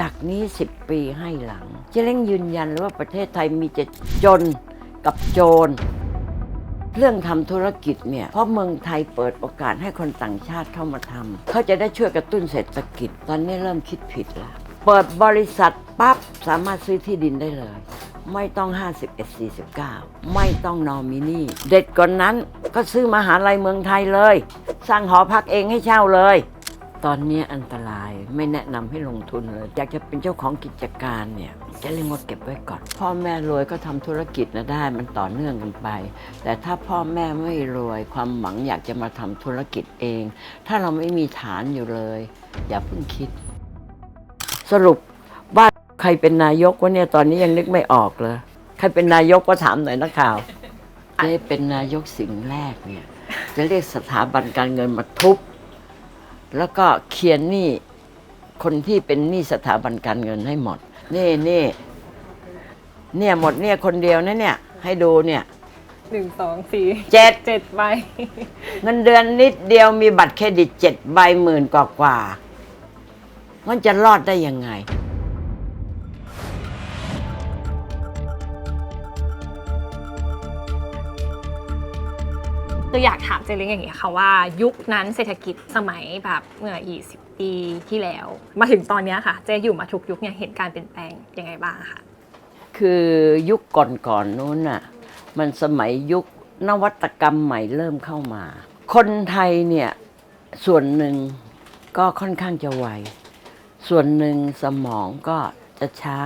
จากนี้สิบปีให้หลังเจ๊เล้งยืนยันเลยว่าประเทศไทยมีจะจนกับโจร เรื่องทำธุรกิจเนี่ย เพราะเมืองไทยเปิดโอกาสให้คนต่างชาติเข้ามาทำเขาจะได้ช่วยกระตุ้นเศรษฐกิจ ตอนนี้เริ่มคิดผิดล้วเปิดบริษัทปั๊บสามารถซื้อที่ดินได้เลย ไม่ต้อง 51 49 ไม่ต้องนอมินีเด็ดกว่านนั้นก็ซื้อมหาลัยเมืองไทยเลย สร้างหอพักเองให้เช่าเลย ตอนนี้อันตรายไม่แนะนำให้ลงทุนเลยอยากจะเป็นเจ้าของกิจการเนี่ยจะเรียกว่าเก็บไว้ก่อน พ่อแม่รวยก็ทำธุรกิจนะได้มันต่อเนื่องกันไป แต่ถ้าพ่อแม่ไม่รวยความหวังอยากจะมาทำธุรกิจเอง ถ้าเราไม่มีฐานอยู่เลย อย่าเพิ่งคิด สรุปบ้านใครเป็นนายกวะเนี่ยตอนนี้ยังนึกไม่ออกเลยใครเป็นนายกก็ถามหน่อยนักข่าวเจ๊เป็นนายกสิ่งแรกเนี่ย จะเรียกสถาบันการเงินมาทุบ แล้วก็เคลียร์หนี้คนที่เป็นหนี้สถาบันการเงินให้หมด นี่นี่เนี่ยหมดเนี่ยคนเดียวนะเนี่ย ให้ดูเนี่ยหนึ่งสองสี่เจ็ดเจ็ดใบ เงินเดือนนิดเดียวมีบัตรเครดิตเจ็ดใบหมื่นกว่ากว่าๆมันจะรอดได้ยังไง คืออยากถามเจเล้งอย่างเงี้ยค่ะว่ายุคนั้นเศรษฐกิจสมัยแบบเมื่อ 20 ปีที่แล้ว มาถึงตอนเนี้ยค่ะ เจอยู่มาทุกยุคเนี่ยเห็นการเปลี่ยนแปลงยังไงบ้างคะคือยุคก่อนๆนู้นน่ะมันสมัยยุคนวัตกรรมใหม่เริ่มเข้ามา คนไทยเนี่ยส่วนหนึ่งก็ค่อนข้างจะไว ส่วนหนึ่งสมองก็จะช้า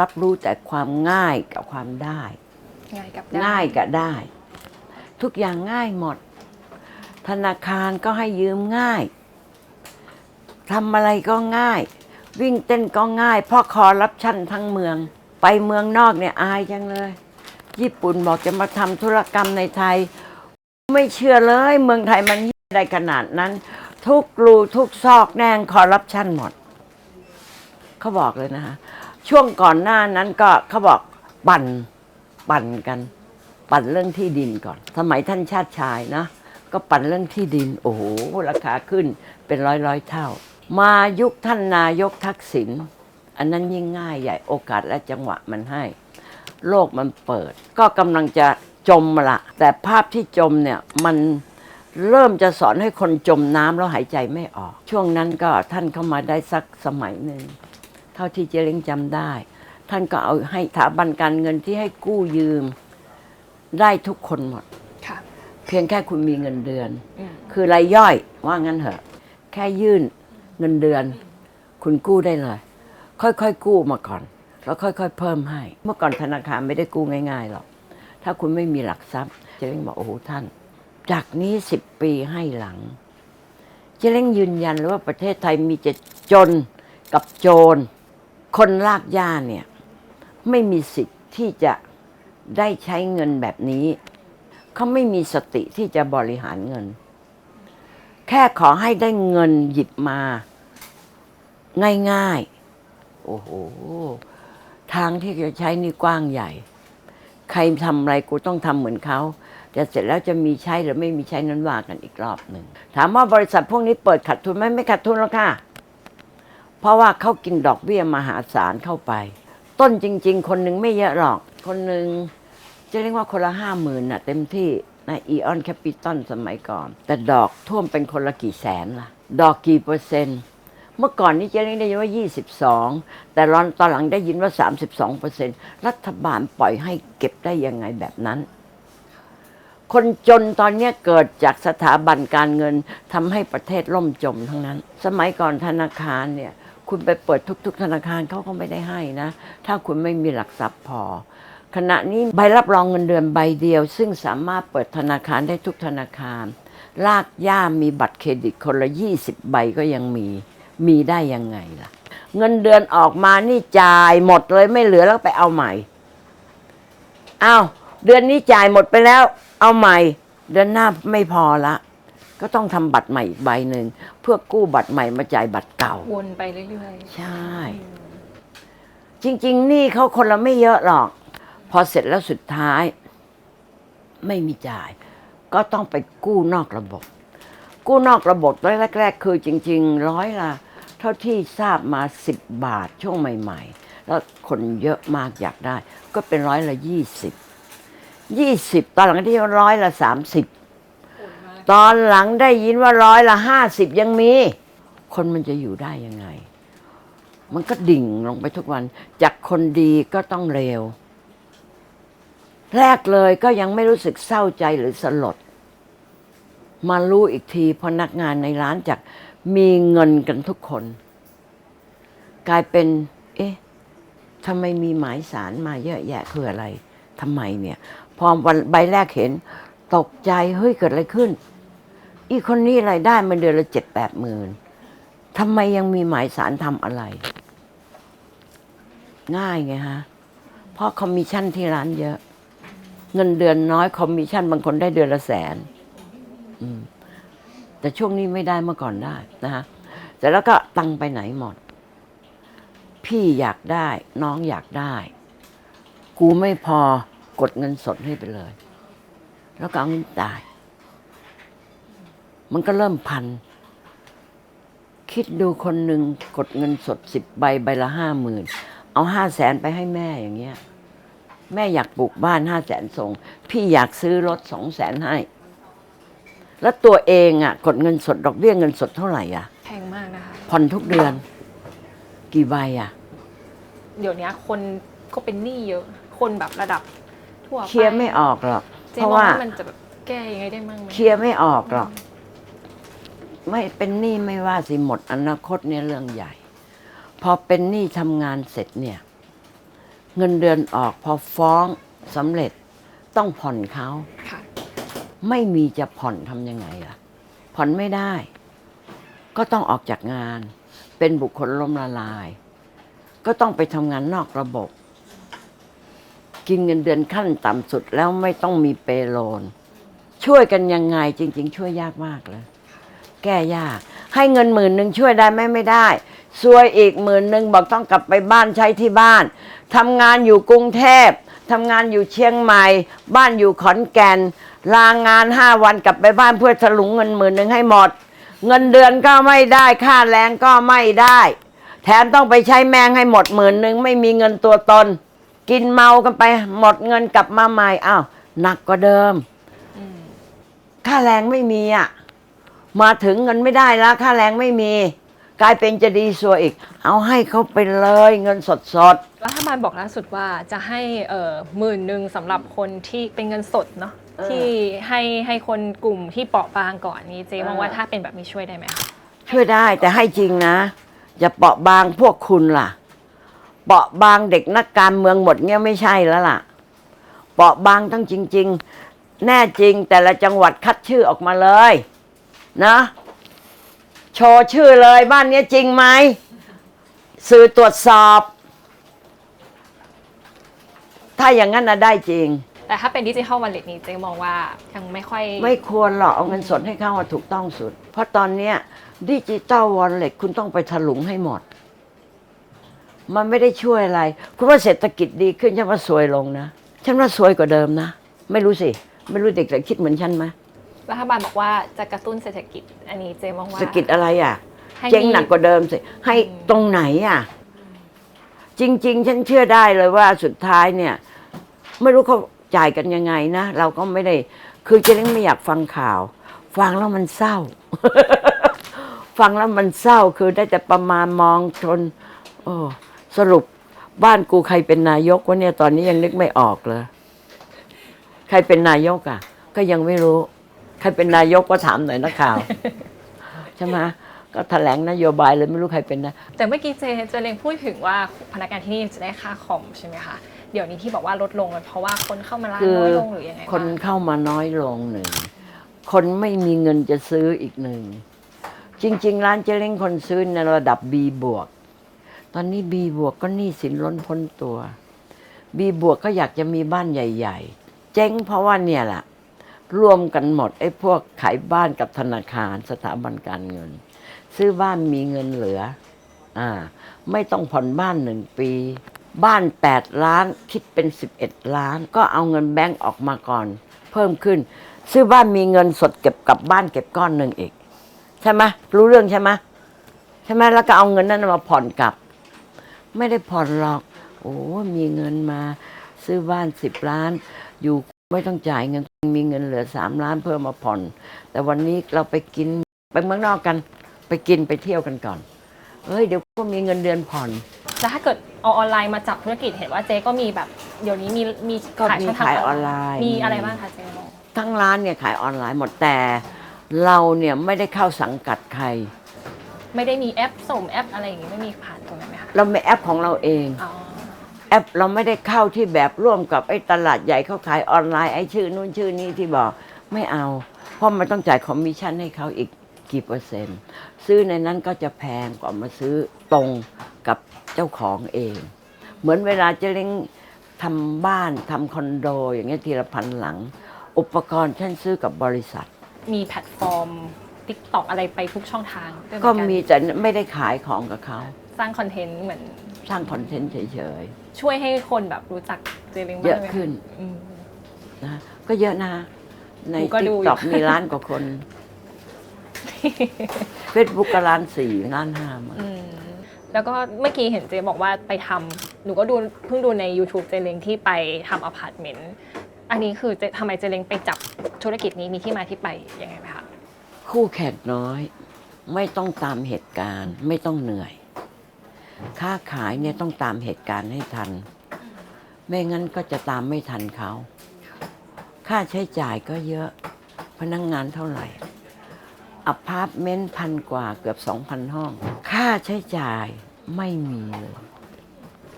รับรู้แต่ความง่ายกับความได้ ง่ายกับง่ายกับได้ ทุกอย่างง่ายหมด ธนาคารก็ให้ยืมง่ายทำอะไรก็ง่าย วิ่งเต้นก็ง่าย เพ่อคอรับชั่นทั้งเมือง ไปเมืองนอกเนี่ยอายจังเลย ญี่ปุ่นบอกจะมาทำธุรกรรมในไทย ไม่เชื่อเลยเมืองไทยมันได้ขนาดนั้น ทุกรูทุกซอกแนงคอร์รัปชันหมดเขาบอกเลยนะคะช่วงก่อนหน้านั้นก็เขาบอกปั่นปั่นกัน ปั่นเรื่องที่ดินก่อน สมัยท่านชาติชายนะ ก็ปั่นเรื่องที่ดิน โอ้โห ราคาขึ้นเป็นร้อยร้อยเท่า มายุคท่านนายกทักษิณ อันนั้นยิ่งง่ายใหญ่โอกาสและจังหวะมันให้ โลกมันเปิด ก็กำลังจะจมละแต่ภาพที่จมเนี่ยมันเริ่มจะสอนให้คนจมน้ำแล้วหายใจไม่ออก ช่วงนั้นก็ท่านเข้ามาได้สักสมัยหนึ่ง เท่าที่เจเล้งจำได้ ท่านก็เอาให้สถาบันการเงินที่ให้กู้ยืม ได้ทุกคนหมด ค่ะ เพียงแค่คุณมีเงินเดือน อืมคือรายย่อยว่างั้นเถอะ แค่ยื่นเงินเดือน คุณกู้ได้เลย ค่อยๆกู้มาก่อน แล้วค่อยๆเพิ่มให้ เมื่อก่อนธนาคารไม่ได้กู้ง่ายๆหรอกถ้าคุณไม่มีหลักทรัพย์เจเล้งบอกโอ้โหท่าน จากนี้สิบปีให้หลัง เจเล้งยืนยันเลยว่าประเทศไทยมีจะจนกับโจร คนลากย่าเนี่ย ไม่มีสิทธิ์ที่จะ ได้ใช้เงินแบบนี้ เขาไม่มีสติที่จะบริหารเงิน แค่ขอให้ได้เงินหยิบมา ง่ายๆ โอ้โห ทางที่จะใช้นี่กว้างใหญ่ ใครทำอะไรกูต้องทำเหมือนเขาแต่เสร็จแล้วจะมีใช้หรือไม่มีใช้นั้นว่ากันอีกรอบหนึ่ง ถามว่าบริษัทพวกนี้เปิดขัดทุนไหมไม่ขัดทุนหรอกค่ะ เพราะว่าเขากินดอกเบี้ยมหาศาลเข้าไป ต้นจริง ๆ คนหนึ่งไม่เยอะหรอก คนหนึ่งจะเรียกว่าคนละห้าหมื่นน่ะเต็มที่ในอีออนแคปิตอลสมัยก่อน แต่ดอกท่วมเป็นคนละกี่แสนล่ะ ดอกกี่เปอร์เซ็นต์ เมื่อก่อนนี้เจะเรียกได้ยินว่า 22 แต่รอนตอนหลังได้ยินว่า 32เปอร์เซ็นต์รัฐบาลปล่อยให้เก็บได้ยังไงแบบนั้น คนจนตอนนี้เกิดจากสถาบันการเงินทำให้ประเทศล่มจมทั้งนั้น สมัยก่อนธนาคารเนี่ย คุณไปเปิดทุก ๆ ธนาคารเขาก็ไม่ได้ให้นะ ถ้าคุณไม่มีหลักทรัพย์พอ ขณะนี้ใบรับรองเงินเดือนใบเดียว ซึ่งสามารถเปิดธนาคารได้ทุกธนาคาร ลากย่ามีบัตรเครดิตคนละ 20 ใบก็ยังมี มีได้ยังไงล่ะ เงินเดือนออกมานี่จ่ายหมดเลยไม่เหลือแล้วไปเอาใหม่อ้าวเดือนนี้จ่ายหมดไปแล้ว เอาใหม่ เดือนหน้าไม่พอละ ก็ต้องทำบัตรใหม่อีกใบหนึ่งเพื่อกู้บัตรใหม่มาจ่ายบัตรเก่า วนไปเรื่อยใช่ จริง ๆ นี่เขาคนละไม่เยอะหรอกพ อเสร็จแล้วสุดท้าย ไม่มีจ่าย ก็ต้องไปกู้นอกระบบ กู้นอกระบบแรกๆคือจริง ๆ ร้อยละท่าที่ทราบมาสิบบาทช่วงใหม่ ๆ แล้วคนเยอะมากอยากได้ ก็เป็นร้อยละยี่สิบยี่สิบตอนหลังที่ร้อยละสามสิบตอนหลังได้ยินว่าร้อยละห้าสิบยังมี คนมันจะอยู่ได้ยังไง มันก็ดิ่งลงไปทุกวัน จากคนดีก็ต้องเลว แรกเลยก็ยังไม่รู้สึกเศร้าใจหรือสลด มารู้อีกทีพนักงานในร้านจากมีเงินกันทุกคน กลายเป็น เอ๊ะทำไมมีหมายสารมาเยอะแยะคืออะไรทำไมเนี่ย พอวันใบแรกเห็น ตกใจเฮ้ยเกิดอะไรขึ้น อีคนนี้รายได้มันเดือนละเจ็ดแปดหมื่นทำไมยังมีหมายสารทำอะไร ง่ายไงฮะเพราะคอมมิชชั่นที่ร้านเยอะ เงินเดือนน้อยคอมมิชชั่นบางคนได้เดือนละแสนแต่ช่วงนี้ไม่ได้เมื่อก่อนได้นะฮะแต่แล้วก็ตังไปไหนหมด พี่อยากได้ น้องอยากได้ กูไม่พอกดเงินสดให้ไปเลย แล้วก็เอาเงินจ่าย มันก็เริ่มพัน คิดดูคนหนึ่งกดเงินสดสิบใบใบละห้าหมื่นเอาห้าแสนไปให้แม่อย่างเงี้ย แม่อยากปลูกบ้านห้าแสนส่ง พี่อยากซื้อรถสองแสนให้ แล้วตัวเองอะกดเงินสดดอกเบี้ยเงินสดเท่าไหร่อะ แพงมากนะคะ ผ่อนทุกเดือน กี่ใบอะ เดี๋ยวนี้คนก็เป็นหนี้เยอะ คนแบบระดับทั่วไปเคลียร์ไม่ออกหรอก เจ๊เพราะมองว่าว่ามันจะแบบแก้ยังไงได้มั่งไหมเคลียร์ไม่ออกหรอก ไม่เป็นหนี้ไม่ว่าสิหมดอนาคตเนี่ยเรื่องใหญ่ พอเป็นหนี้ทำงานเสร็จเนี่ย เงินเดือนออกพอฟ้องสำเร็จต้องผ่อนเขา ค่ะ ไม่มีจะผ่อนทำยังไงล่ะ ผ่อนไม่ได้ ก็ต้องออกจากงาน เป็นบุคคลล้มละลาย ก็ต้องไปทำงานนอกระบบ กินเงินเดือนขั้นต่ำสุดแล้วไม่ต้องมีเปโลน ช่วยกันยังไงจริง ๆ ช่วยยากมากเลย แก้ยาก ให้เงินหมื่นหนึ่งช่วยได้ไหมไม่ได้ซวยอีกหมื่นหนึ่งบอกต้องกลับไปบ้านใช้ที่บ้าน ทำงานอยู่กรุงเทพทำงานอยู่เชียงใหม่ บ้านอยู่ขอนแก่น ลางานห้าวันกลับไปบ้านเพื่อถลุงเงินหมื่นหนึ่งให้หมด เงินเดือนก็ไม่ได้ค่าแรงก็ไม่ได้ แถมต้องไปใช้แมงให้หมดหมื่นหนึ่งไม่มีเงินตัวตน กินเมากันไปหมดเงินกลับมาใหม่อ้าวหนักกว่าเดิมอืมค่าแรงไม่มีอะมาถึงเงินไม่ได้แล้วค่าแรงไม่มี กลายเป็นจะดีสัวอีก เอาให้เขาไปเลยเงินสดสดรัฐบาลบอกล่าสุดว่าจะให้เอ่อหมื่นหนึ่งสำหรับคนที่เป็นเงินสดเนาะเออที่ให้ให้คนกลุ่มที่เปราะบางก่อนนี้เจ๊มองเออว่าถ้าเป็นแบบนี้ช่วยได้ไหมคะๆช่วยได้แต่ให้จริงนะ อย่าเปราะบางพวกคุณล่ะ เปราะบางเด็กนักการเมืองหมดเงี้ยไม่ใช่แล้วล่ะ เปราะบางทั้งจริง ๆ แน่จริงแต่ละจังหวัดคัดชื่อออกมาเลย นะ โชว์ชื่อเลยบ้านเนี้ยจริงไหมสื่อตรวจสอบ ถ้าอย่างนั้นนะได้จริง แต่ถ้าเป็นดิจิทัลวอลเล็ตนี้เจ๊มองว่ายังไม่ค่อย ไม่ควรหรอกเอาเงินสดให้เข้าว่าถูกต้องสุด เพราะตอนเนี้ยดิจิตอลวอลเล็ตคุณต้องไปถลุงให้หมด มันไม่ได้ช่วยอะไร คุณว่าเศรษฐกิจดีขึ้นฉันว่าสวยลงนะ ฉันว่าสวยกว่าเดิมนะ ไม่รู้สิ ไม่รู้เด็กๆคิดเหมือนฉันไหม รัฐบาลบอกว่าจะกระตุ้นเศรษฐกิจ อันนี้เจ๊มองว่าเศรษฐกิจอะไรอะ ให้เจ๊งมี หนักกว่าเดิมสิ ให้อืมตรงไหนอะ จริง ๆ ฉันเชื่อได้เลยว่าสุดท้ายเนี่ย ไม่รู้เขาจ่ายกันยังไงนะ เราก็ไม่ได้ คือเจ๊เล้งไม่อยากฟังข่าว ฟังแล้วมันเศร้า ฟังแล้วมันเศร้าคือได้แต่ประมาณมองชน โอ้สรุปบ้านกูใครเป็นนายกวะเนี่ยตอนนี้ยังนึกไม่ออกเลย ใครเป็นนายกอะ ก็ยังไม่รู้ ใครเป็นนายกก็ถามหน่อยนักข่าว ใช่ไหมก็แถลงนโยบายเลยไม่รู้ใครเป็นนะ แต่เมื่อกี้เจเจเลงพูดถึงว่าพนักงานที่นี่จะได้ค่าคอมใช่ไหมคะ เดี๋ยวนี้ที่บอกว่าลดลงเป็นเพราะว่าคนเข้ามาร้านคือ น้อยลงหรือยังไงคนบ้างเข้ามาน้อยลงหนึ่ง คนไม่มีเงินจะซื้ออีกหนึ่ง จริง ๆ ร้านเจเล้งคนซื้อในระดับ B บวก ตอนนี้ B บวกก็หนี้สินล้นพ้นตัว B บวกก็อยากจะมีบ้านใหญ่ ๆ เจ๊งเพราะว่าเนี่ยแหละ รวมกันหมดไอ้พวกขายบ้านกับธนาคารสถาบันการเงิน ซื้อบ้านมีเงินเหลืออ่าไม่ต้องผ่อนบ้านหนึ่งปี บ้านแปดล้านคิดเป็นสิบเอ็ดล้าน ก็เอาเงินแบงก์ออกมาก่อน เพิ่มขึ้น ซื้อบ้านมีเงินสดเก็บกลับบ้านเก็บก้อนหนึ่งอีก ใช่ไหมรู้เรื่องใช่ไหมใช่ไหมแล้วก็เอาเงินนั้นมาผ่อนกลับ ไม่ได้ผ่อนหรอก โอ้มีเงินมา ซื้อบ้านสิบล้าน อยู่ไม่ต้องจ่ายเงิน มีเงินเหลือสามล้านเพื่อมาผ่อน แต่วันนี้เราไปกินไปเมืองนอกกัน ไปกินไปเที่ยวกันก่อน เฮ้ยเดี๋ยวก็มีเงินเดือนผ่อน แล้วถ้าเกิดเอาออนไลน์มาจับธุรกิจเห็นว่าเจ๊ก็มีแบบเดี๋ยวนี้มีมีก็มีช่งทงขายออนไลน์ มีอะไรบ้างคะเจ๊บอกทั้งร้านเนี่ยขายออนไลน์หมดแต่เราเนี่ยไม่ได้เข้าสังกัดใคร ไม่ได้มีแอปส่งแอปอะไรอย่างงี้ไม่มีผ่านตรงนั้นไหมคะเรามีแอปของเราเอง อ๋อ แอปเราไม่ได้เข้าที่แบบร่วมกับไอ้ตลาดใหญ่เขาขายออนไลน์ไอ้ชื่อนู้นชื่อนี้ที่บอกไม่เอา เพราะมันต้องจ่ายคอมมิชชั่นให้เขาอีกกี่เปอร์เซ็นต์ ซื้อในนั้นก็จะแพงกว่ามาซื้อตรงกับเจ้าของเอง เหมือนเวลาเจะเล้งทำบ้านทำคอนโด อย่างเงี้ยทีละพันหลัง อุปกรณ์ฉันซื้อกับบริษัท มีแพลตฟอร์มติ๊กต็อกอะไรไปทุกช่องทางด้วยเหก็อนนมีแต่ไม่ได้ขายของกับเขา สร้างคอนเทนต์เหมือน สร้างคอนเทนต์เฉย ช่วยให้คนแบบรู้จักเจเล้งๆบ้างเยอะไหมคขึ้นอืม นะก็เยอะนะ ในหนูก็ติ๊ดูกอยู่ ต็อกมีล้านกว่าคนเฟซบุ๊กก็ล้านสี่ล้านห้ามาอืมแล้วก็เมื่อกี้เห็นเจบอกว่าไปทำหนูก็ดูเพิ่งดูใน YouTube เจเล้งที่ไปทำอพาร์ตเมนต์อันนี้คือเจทำไมเจเล้งไปจับธุรกิจนี้มีที่มาที่ไปยังไงไหมคะ คู่แข่งน้อย ไม่ต้องตามเหตุการณ์ ไม่ต้องเหนื่อย ค้าขายเนี่ยต้องตามเหตุการณ์ให้ทัน ไม่งั้นก็จะตามไม่ทันเขา ค่าใช้จ่ายก็เยอะ พนักงงานเท่าไหร่อพาร์ตเมนต์พันกว่าเกือบสองพันห้อง ค่าใช้จ่ายไม่มีเลย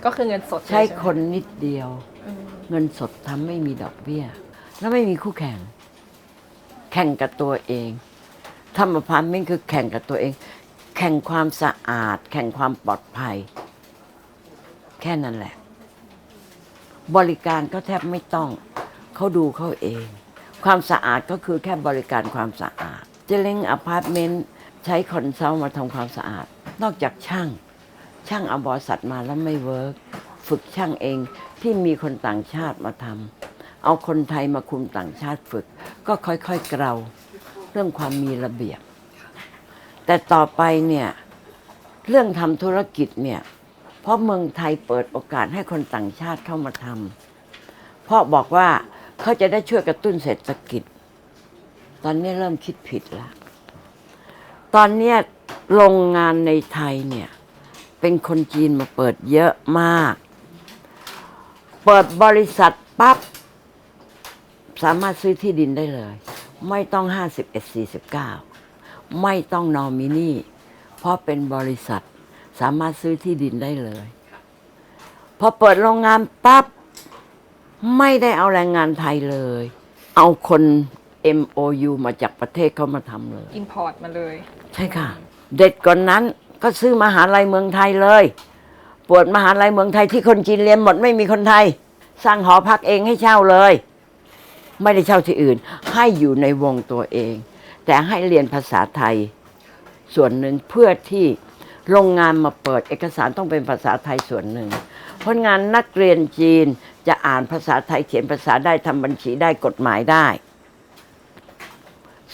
ก็คือเงินสดเลยใช้ไหมคนนิดเดียวอืมเงินสดทำไม่มีดอกเบี้ย แล้วไม่มีคู่แข่ง แข่งกับตัวเองทำอพาร์ตเมนต์คือแข่งกับตัวเอง แข่งความสะอาด แข่งความปลอดภัย แค่นั้นแหละ บริการก็แทบไม่ต้อง เขาดูเขาเอง ความสะอาดก็คือแค่บริการความสะอาดเจเล้งอพาร์ตเมนต์ใช้คอนซัลท์มาทำความสะอาด นอกจากช่าง ช่างเอาบริษัทมาแล้วไม่เวิร์กฝึกช่างเองที่มีคนต่างชาติมาทำเอาคนไทยมาคุมต่างชาติฝึก ก็ค่อยๆเกลาเรื่องความมีระเบียบ แต่ต่อไปเนี่ยเรื่องทำธุรกิจเนี่ย เพราะเมืองไทยเปิดโอกาสให้คนต่างชาติเข้ามาทำเพราะบอกว่าเขาจะได้ช่วยกระตุ้นเศรษฐกิจ ตอนนี้เริ่มคิดผิดละตอนนี้โรงงานในไทยเนี่ย เป็นคนจีนมาเปิดเยอะมาก เปิดบริษัทปับ๊บสามารถซื้อที่ดินได้เลย ไม่ต้อง 51 49 ไม่ต้องนอมินีเพราะเป็นบริษัทสามารถซื้อที่ดินได้เลย พอเปิดโรงงานปั๊บ ไม่ได้เอาแรงงานไทยเลย เอาคน MOU มาจากประเทศเขามาทำเลย อินพอร์ตมาเลย ใช่ค่ะ เด็ดกว่านนั้นก็ซื้อมหาลัยเมืองไทยเลยปวดมหาลัยเมืองไทยที่คนจีนเรียนหมดไม่มีคนไทย สร้างหอพักเองให้เช่าเลย ไม่ได้เช่าที่อื่น ให้อยู่ในวงตัวเอง แต่ให้เรียนภาษาไทย ส่วนหนึ่งเพื่อที่โรงงานมาเปิดเอกสารต้องเป็นภาษาไทยส่วนหนึ่ง เพราะงานนักเรียนจีนจะอ่านภาษาไทยเขียนภาษาได้ทำบัญชีได้กฎหมายได้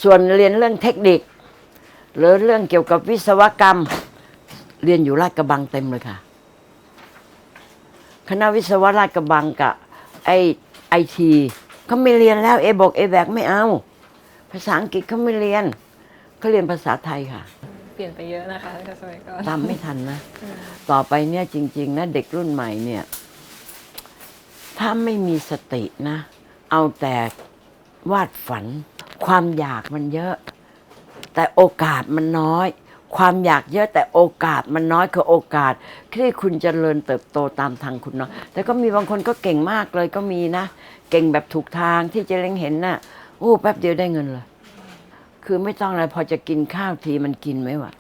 ส่วนเรียนเรื่องเทคนิค หรือเรื่องเกี่ยวกับวิศวกรรม เรียนอยู่ราชกระบังเต็มเลยค่ะ คณะวิศวะราชกระบังกับไอไอทีเขาไม่เรียนแล้วเอบอกเอแบกไม่เอา ภาษาอังกฤษเขาไม่เรียนเขาเรียนภาษาไทยค่ะ เปลี่ยนไปเยอะนะคะตั้งแต่สมัยก่อนตามไม่ทันนะ ต่อไปเนี่ยจริง ๆ นะ เด็กรุ่นใหม่เนี่ย ถ้าไม่มีสตินะ เอาแต่วาดฝัน ความอยากมันเยอะ แต่โอกาสมันน้อย ความอยากเยอะแต่โอกาสมันน้อยคือโอกาสที่คุณจเจริญเติบโตตามทางคุณเนาะแต่ก็มีบางคนก็เก่งมากเลยก็มีนะ เก่งแบบถูกทางที่เจะเล็งเห็นน่ะ โอ้แป๊บเดียวได้เงินเลย คือไม่ต้องอะไรพอจะกินข้าวทีมันกินไหมวะ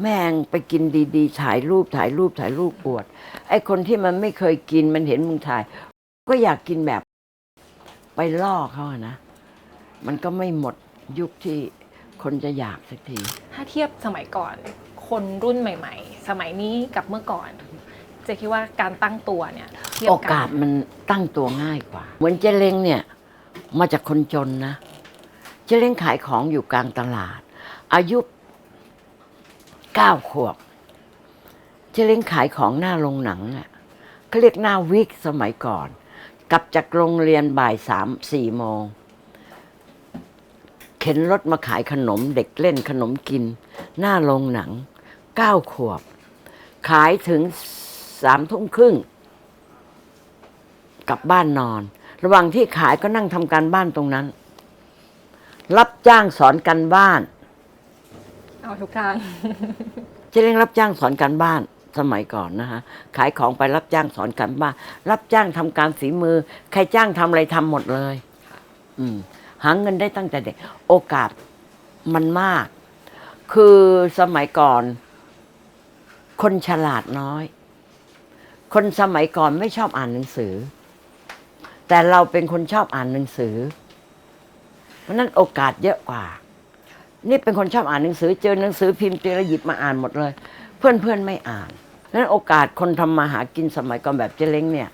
แม่งไปกินดีๆ ถ่ายรูปถ่ายรูปถ่ายรูปอวด ไอ้คนที่มันไม่เคยกินมันเห็นมึงถ่าย ก็อยากกินแบบไปล่อเขาอะนะ มันก็ไม่หมดยุคที่คนจะอยากสักที ถ้าเทียบสมัยก่อน คนรุ่นใหม่ ๆ สมัยนี้กับเมื่อก่อน เจคิดว่าการตั้งตัวเนี่ยเทียบโอกาสมันตั้งตัวง่ายกว่า เหมือนเจเล้งเนี่ย มาจากคนจนนะเจเล้งขายของอยู่กลางตลาด อายุเก้าขวบเจเล้งขายของหน้าโรงหนังอะเขาเรียกหน้าวิกสมัยก่อน กลับจากโรงเรียนบ่ายสามสี่โมง เข็นรถมาขายขนมเด็กเล่นขนมกิน หน้าโรงหนังเก้าขวบ ขายถึงสามทุ่มครึ่งกลับบ้านนอน ระหว่างที่ขายก็นั่งทำการบ้านตรงนั้น รับจ้างสอนการบ้าน เอาทุกทาง เจ๊เล้งรับจ้างสอนการบ้านสมัยก่อนนะฮะขายของไปรับจ้างสอนการบ้าน รับจ้างทำการฝีมือ ใครจ้างทำอะไรทำหมดเลย อืมหาเงินได้ตั้งแต่เด็ก โอกาสมันมาก คือสมัยก่อน คนฉลาดน้อย คนสมัยก่อนไม่ชอบอ่านหนังสือ แต่เราเป็นคนชอบอ่านหนังสือ เพราะฉะนั้นโอกาสเยอะกว่า นี่เป็นคนชอบอ่านหนังสือ เจอหนังสือพิมพ์เจอแล้วหยิบมาอ่านหมดเลย เพื่อนเพื่อนๆไม่อ่านเพราะฉะนั้นโอกาสคนทำมาหากินสมัยก่อนแบบเจเล้งเนี่ย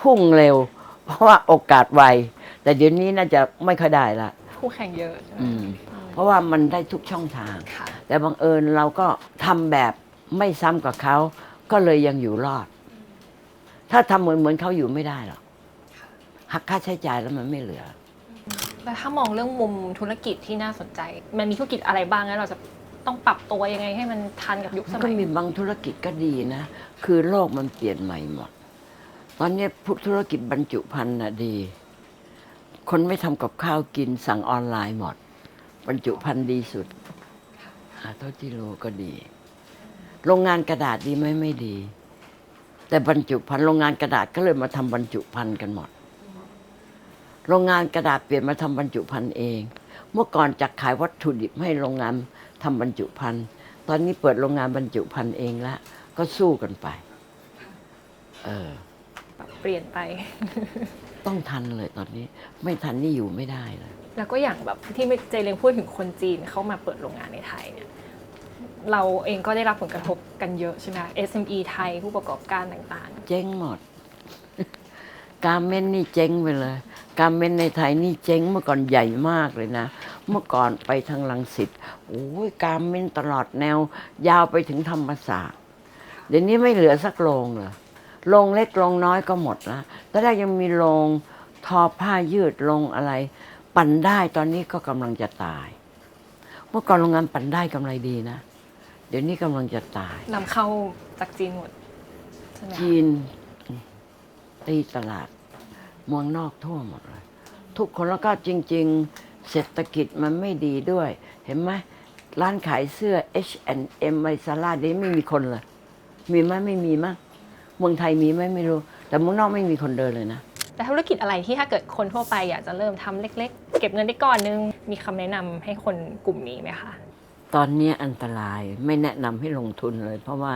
พุ่งเร็ว เพราะว่าโอกาสไวแต่เดี๋ยวนี้น่าจะไม่ค่อยได้ละคู่แข่งเยอะใช่ไหมอืมเพราะว่ามันได้ทุกช่องทางค่ะแต่บังเอิญเราก็ทำแบบไม่ซ้ำกับเขาก็เลยยังอยู่รอด ถ้าทำเหมือนเหมือนเขาอยู่ไม่ได้หรอก หักค่าใช้จ่ายแล้วมันไม่เหลือ แล้วถ้ามองเรื่องมุมธุรกิจที่น่าสนใจ มันมีธุรกิจอะไรบ้างแล้วเราจะต้องปรับตัวยังไงให้มันทันกับยุคสมันก็มัยมีบางธุรกิจก็ดีนะ คือโลกมันเปลี่ยนใหม่หมด ตอนนี้พวกธุรกิจบรรจุภัณฑ์น่ะดี คนไม่ทำกับข้าวกินสั่งออนไลน์หมด บรรจุภัณฑ์ดีสุดหาเท่าที่รู้ก็ดี โรงงานกระดาษดีไหมไม่ดี แต่บรรจุภัณฑ์โรงงานกระดาษก็เลยมาทำบรรจุภัณฑ์กันหมด โรงงานกระดาษเปลี่ยนมาทำบรรจุภัณฑ์เอง เมื่อก่อนจะขายวัตถุดิบให้โรงงานทำบรรจุภัณฑ์ ตอนนี้เปิดโรงงานบรรจุภัณฑ์เองแล้วก็สู้กันไป เออ ปรับเปลี่ยนไป ต้องทันเลยตอนนี้ ไม่ทันนี่อยู่ไม่ได้เลย แล้วก็อย่างแบบที่เจเลงพูดถึงคนจีนเข้ามาเปิดโรงงานในไทยเนี่ย เราเองก็ได้รับผลกระทบกันเยอะใช่ไหม SME ไทยผู้ประกอบการต่างเจ๊งหมด การเมนนี่เจ๊งไปเลย การเมนในไทยนี่เจ๊งเมื่อก่อนใหญ่มากเลยนะ เมื่อก่อนไปทางลังสิตโอ้ยการเมนตลอดแนว ยาวไปถึงธรรมศาสตร์เดี๋ยวนี้ไม่เหลือสักโรงเลยโรงเล็กโรงน้อยก็หมดแล้วแต่แรกยังมีโรงทอผ้ายืดโรงอะไร ปั่นได้ตอนนี้ก็กำลังจะตาย เมื่อก่อนโรงงานปั่นได้กำไรดีนะ เดี๋ยวนี้กำลังจะตายๆนำเข้าจากจีนหมดใช่ไหมคะ จีนตีตลาด เมืองนอกทั่วหมดเลย ทุกคนแล้วก็จริง ๆ เศรษฐกิจมันไม่ดีด้วย เห็นไหมร้านขายเสื้อ H&M ไมซาร่านี้ไม่มีคนเลย มีไหมไม่มีมั้งเมืองไทยมีไหมไม่รู้ แต่เมืองนอกไม่มีคนเดินเลยนะ แต่ธุรกิจอะไรที่ถ้าเกิดคนทั่วไปอยากจะเริ่มทำเล็กๆ เก็บเงินได้ก่อนนึง มีคำแนะนำให้คนกลุ่มนี้ไหมคะ ตอนนี้อันตรายไม่แนะนำให้ลงทุนเลย เพราะว่า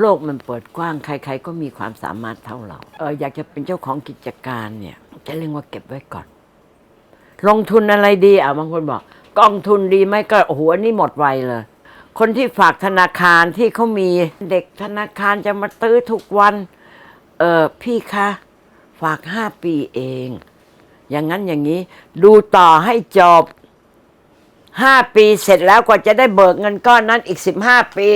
โลกมันเปิดกว้างใคร ๆ ก็มีความสามารถเท่าเราเอออยากจะเป็นเจ้าของกิจการเนี่ย จะเรียกว่าเก็บไว้ก่อน ลงทุนอะไรดีอะบางคนบอก กองทุนดีไหมก็โอ้โหอันนี้หมดไวเลย คนที่ฝากธนาคารที่เขามีเด็กธนาคารจะมาตื้อทุกวัน เออพี่คะฝากห้าปีเอง อย่างนั้นอย่างนี้ ดูต่อให้จบ ห้าปีเสร็จแล้วกว่าจะได้เบิกเงินก้อนนั้นอีกสิบห้าปี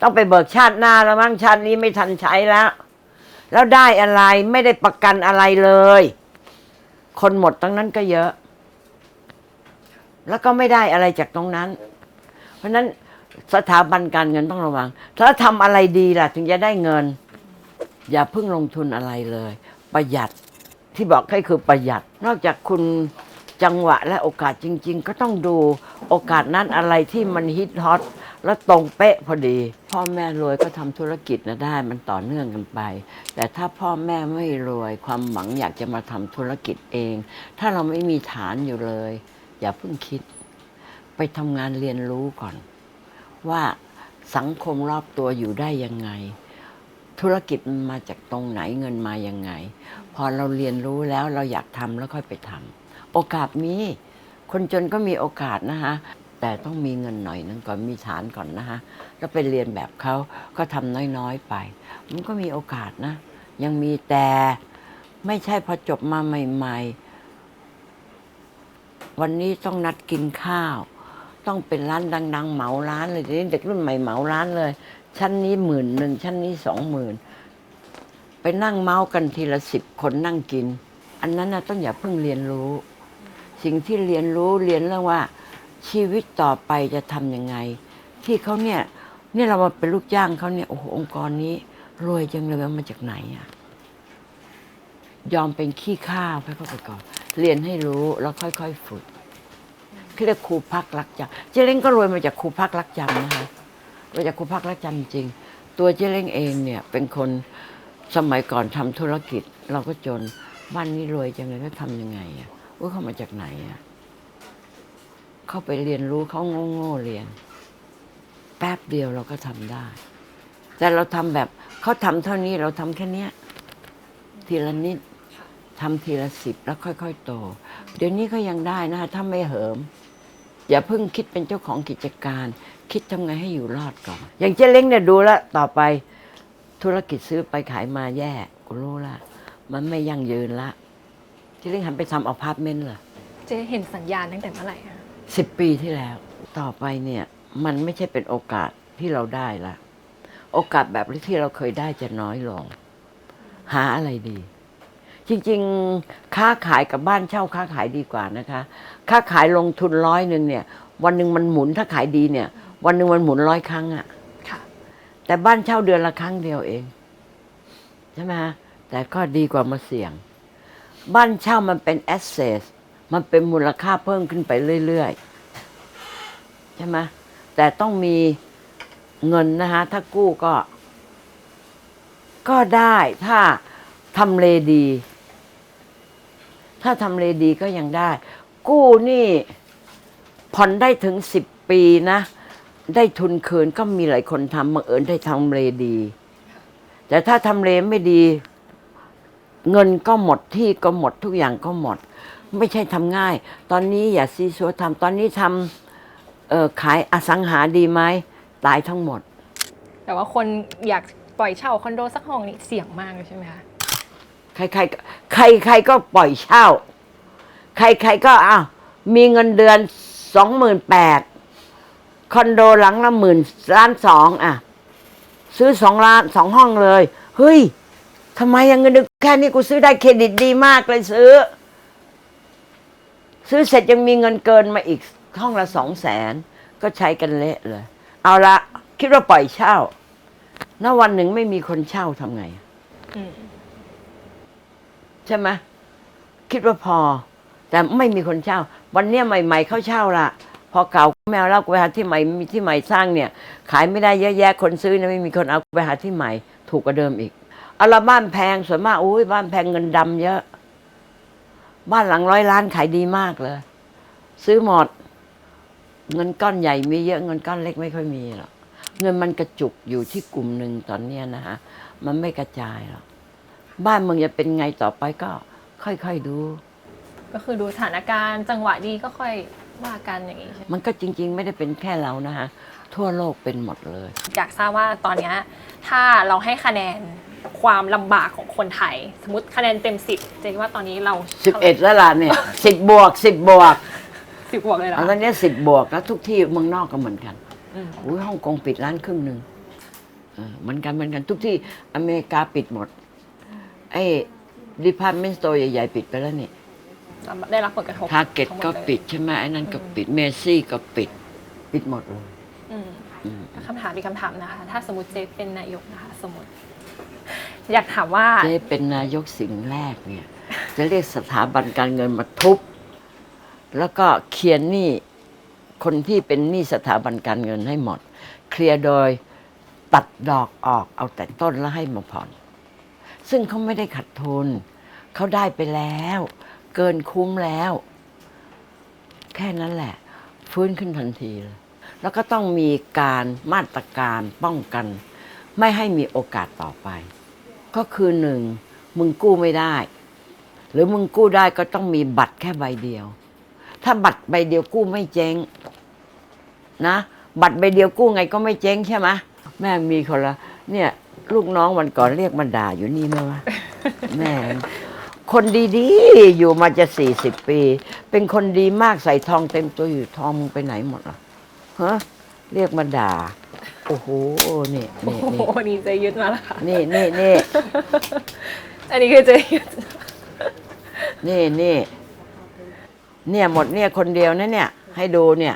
ต้องไปเบิกชาติหน้าแล้วมั้งชาตินี้ไม่ทันใช้แล้ว แล้วได้อะไรไม่ได้ประกันอะไรเลย คนหมดตั้งนั้นก็เยอะ แล้วก็ไม่ได้อะไรจากตรงนั้น เพราะนั้นสถาบันการเงินต้องระวัง ถ้าทำอะไรดีล่ะ ถึงจะได้เงิน อย่าเพิ่งลงทุนอะไรเลย ประหยัดที่บอกให้คือประหยัด นอกจากคุณ จังหวะและโอกาสจริง ๆ ก็ต้องดูโอกาสนั้นอะไรที่มันฮิตฮอตแล้วตรงเป๊ะพอดี พ่อแม่รวยก็ทำธุรกิจนะได้มันต่อเนื่องกันไป แต่ถ้าพ่อแม่ไม่รวยความหวังอยากจะมาทำธุรกิจเอง ถ้าเราไม่มีฐานอยู่เลย อย่าเพิ่งคิด ไปทำงานเรียนรู้ก่อน ว่าสังคมรอบตัวอยู่ได้ยังไง ธุรกิจมันมาจากตรงไหนเงินมายังไง พอเราเรียนรู้แล้วเราอยากทำแล้วค่อยไปทำ โอกาสมี คนจนก็มีโอกาสนะคะแต่ต้องมีเงินหน่อยนึงก่อนมีฐานก่อนนะคะแล้วไปเรียนแบบเขาก็ทำน้อยๆไป มันก็มีโอกาสนะ ยังมีแต่ไม่ใช่พอจบมาใหม่ ๆ วันนี้ต้องนัดกินข้าว ต้องเป็นร้านดัง ๆ เหมาร้านเลยทีนี้เด็กรุ่นใหม่เหมาร้านเลย ชั้นนี้หมื่นหนึ่งชั้นนี้สองหมื่นไปนั่งเมาส์กันทีละสิบคนนั่งกิน อันนั้นนะต้องอย่าเพิ่งเรียนรู้ สิ่งที่เรียนรู้เรียนเรื่องว่า ชีวิตต่อไปจะทำยังไง ที่เขาเนี่ยนี่เรามาเป็นลูกจ้างเขาเนี่ยโอ้โหองค์กรนี้ รวยจังเลยมันมาจากไหนอะยอมเป็นขี้ข้าวไปเข้าไปก่อน เรียนให้รู้แล้วค่อยๆฝึกคือเรียกครูพักรักจำเจเล้งก็รวยมาจากครูพักรักจำนะคะรวยจากครูพักรักจำจริง ตัวเจเล้งเองเนี่ย เป็นคนสมัยก่อนทำธุรกิจ เราก็จนบ้านนี้รวยจังเลยก็ทำยังไงอะ ว่าเขามาจากไหนอะ เข้าไปเรียนรู้เขาโง่ๆเรียน แป๊บเดียวเราก็ทำได้ แต่เราทำแบบเขาทำเท่านี้เราทำแค่เนี้ยทีละนิดทำทีละสิบแล้วค่อย ๆ โต เดี๋ยวนี้ก็ยังได้นะคะถ้าไม่เหิม อย่าเพิ่งคิดเป็นเจ้าของกิจการ คิดทำไงให้อยู่รอดก่อน อย่างเจ๊เล้งเนี่ยดูแลต่อไป ธุรกิจซื้อไปขายมาแย่กูรู้ละมันไม่ยั่งยืนละ เจ๊เล้งหันไปทำอพาร์ตเมนต์เหรอเจ๊เห็นสัญญาณตั้งแต่เมื่อไหร่คะสิบปีที่แล้ว ต่อไปเนี่ยมันไม่ใช่เป็นโอกาสที่เราได้ละโอกาสแบบที่เราเคยได้จะน้อยลง หาอะไรดี จริงๆ ค้าขายกับบ้านเช่าค้าขายดีกว่านะคะ ค้าขายลงทุนร้อยหนึ่งเนี่ย วันหนึ่งมันหมุนถ้าขายดีเนี่ย วันหนึ่งมันหมุนร้อยครั้งอะค่ะ แต่บ้านเช่าเดือนละครั้งเดียวเอง ใช่ไหมฮะแต่ก็ดีกว่ามาเสี่ยง บ้านเช่ามันเป็นแอสเซสมันเป็นมูลค่าเพิ่มขึ้นไปเรื่อยๆ ใช่ไหมแต่ต้องมีเงินนะฮะ ถ้ากู้ก็ ก็ได้ถ้าทำเลดี ถ้าทำเลดีก็ยังได้ กู้นี่ผ่อนได้ถึงสิบปีนะ ได้ทุนคืนก็มีหลายคนทำบังเอิญได้ทำเลดี แต่ถ้าทำเลไม่ดี เงินก็หมดที่ก็หมดทุกอย่างก็หมด ไม่ใช่ทำง่าย ตอนนี้อย่าซีซัวทำตอนนี้ทำเอ่อขายอสังหาดีไหมตายทั้งหมด แต่ว่าคนอยากปล่อยเช่าคอนโดสักห้องนี่เสี่ยงมากเลยใช่ไหมคะใครใครใครใครก็ปล่อยเช่า ใครใครก็อ้าวมีเงินเดือนสองหมื่นแปดคอนโดหลังละหมื่นล้านสองอะ ซื้อสองล้านสองห้องเลย เฮ้ย ทำไมยังเงินเดือนแค่นี้กูซื้อได้เครดิตดีมากเลยซื้อ ซื้อเสร็จยังมีเงินเกินมาอีกห้องละสองแสนก็ใช้กันเละเลย เอาละคิดว่าปล่อยเช่าณวันหนึ่งไม่มีคนเช่าทำไงใช่ไหมคิดว่าพอ แต่ไม่มีคนเช่า วันเนี้ยใหม่ ๆ เข้าเช่าละพอเก่าแมวเล่ากูไปหาที่ใหม่มีที่ใหม่สร้างเนี่ย ขายไม่ได้เยอะแยะคนซื้อเนี่ยไม่มีคนเอากูไปหาที่ใหม่ ถูกกว่าเดิมอีก เอาละบ้านแพงส่วนมากอุ้ยบ้านแพงเงินดำเยอะ บ้านหลังร้อยล้านขายดีมากเลย ซื้อหมด เงินก้อนใหญ่มีเยอะเงินก้อนเล็กไม่ค่อยมีหรอกเงินมันกระจุกอยู่ที่กลุ่มหนึ่งตอนเนี้ยนะฮะมันไม่กระจายหรอกบ้านเมืองจะเป็นไงต่อไปก็ ค่อยๆดู ก็คือดูสถานการณ์จังหวะดีก็ค่อยว่ากันอย่างนี้ใช่ไหมมันก็จริง ๆ ไม่ได้เป็นแค่เรานะฮะทั่วโลกเป็นหมดเลย อยากทราบว่าตอนเนี้ยถ้าเราให้คะแนน ความลำบากของคนไทย สมมติคะแนนเต็มสิบเจนว่าตอนนี้เรา11แล้วล่ะเนี่ยสิบบวกสิบบวกสิบบวกเลยเหรออันนี้สิบบวกแล้วทุกที่เมืองนอกก็เหมือนกันอืมอุ้ยฮ่องกงปิดร้านครึ่งหนึ่งเออเหมือนกันเหมือนกันทุกที่อเมริกาปิดหมดไอ้ดิพาร์ตเมนต์สโตร์ใหญ่ๆปิดไปแล้วนี่ได้รับผลกระทบทาร์เก็ตทั้งหมก็เลยปิดใช่ไหมไอ้นั่นก็ปิดเมซี่ก็ปิด ปิดหมดเลยอืม อืม คำถามมีกคำถามนะคะ ถ้าสมมติเจเป็นนายกนะคะ สมมติ อยากถามว่า เจ๊เป็นนายกสิ่งแรกเนี่ย จะเรียกสถาบันการเงินมาทุบ แล้วก็เคลียร์หนี้คนที่เป็นหนี้สถาบันการเงินให้หมด เคลียร์โดยตัดดอกออกเอาแต่ต้นแล้วให้มาผ่อน ซึ่งเขาไม่ได้ขัดทุน เขาได้ไปแล้ว เกินคุ้มแล้ว แค่นั้นแหละ ฟื้นขึ้นทันทีเลยแล้วก็ต้องมีการมาตรการป้องกัน ไม่ให้มีโอกาสต่อไป ก็คือหนึ่งมึงกู้ไม่ได้ หรือมึงกู้ได้ก็ต้องมีบัตรแค่ใบเดียว ถ้าบัตรใบเดียวกู้ไม่เจ๊งนะบัตรใบเดียวกู้ไงก็ไม่เจ๊งใช่ไหมแม่มีคนละเนี่ย ลูกน้องวันก่อนเรียกมาด่าอยู่นี่ไหมวะแม่คนดีๆ อยู่มาจะสี่สิบปี เป็นคนดีมากใส่ทองเต็มตัวอยู่ทองมึงไปไหนหมดล่ะฮะเรียกมาด่าโอ้โห นี่โอ้นี่โหนี่เจยึดมาแล้วค่ะ นี่นี่นี่อันนี้คือเจยึดนี่นี่เนี่ยหมดเนี่ยคนเดียวนะเนี่ย ให้ดูเนี่ย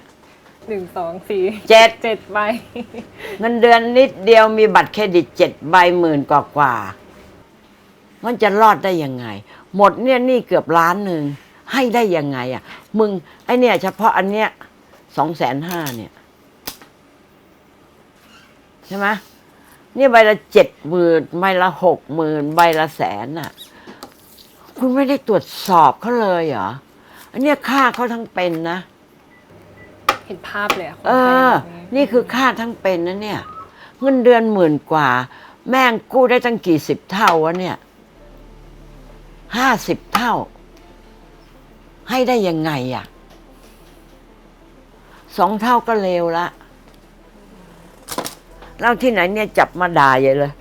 หนึ่งสองสี่เจ็ดเจ็ดใบ เงินเดือนนิดเดียวมีบัตรเครดิตเจ็ดใบหมื่นกว่ากว่าๆมันจะรอดได้ยังไง หมดเนี่ยหนี่เกือบล้านหนึ่งให้ได้ยังไงอะ มึงไอเนี่ย เฉพาะอันเนี้ยสองแสนห้าเนี่ย ใช่ไหมเนี่ยใบละเจ็ดหมื่นใบละหกหมื่นใบละแสนอะ คุณไม่ได้ตรวจสอบเขาเลยเหรออันเนี้ยค่าเขาทั้งเป็นนะ เห็นภาพเลยอะคนเอไทยอแบบนี้นี่คือค่าทั้งเป็นนะเนี่ย เงินเดือนหมื่นกว่า แม่งกู้ได้ตั้งกี่สิบเท่าวะเนี่ยห้าสิบเท่า ให้ได้ยังไงอะ่ะสองเท่าก็เลวละ เล่าที่ไหนเนี่ยจับมาด่าใหญ่เลย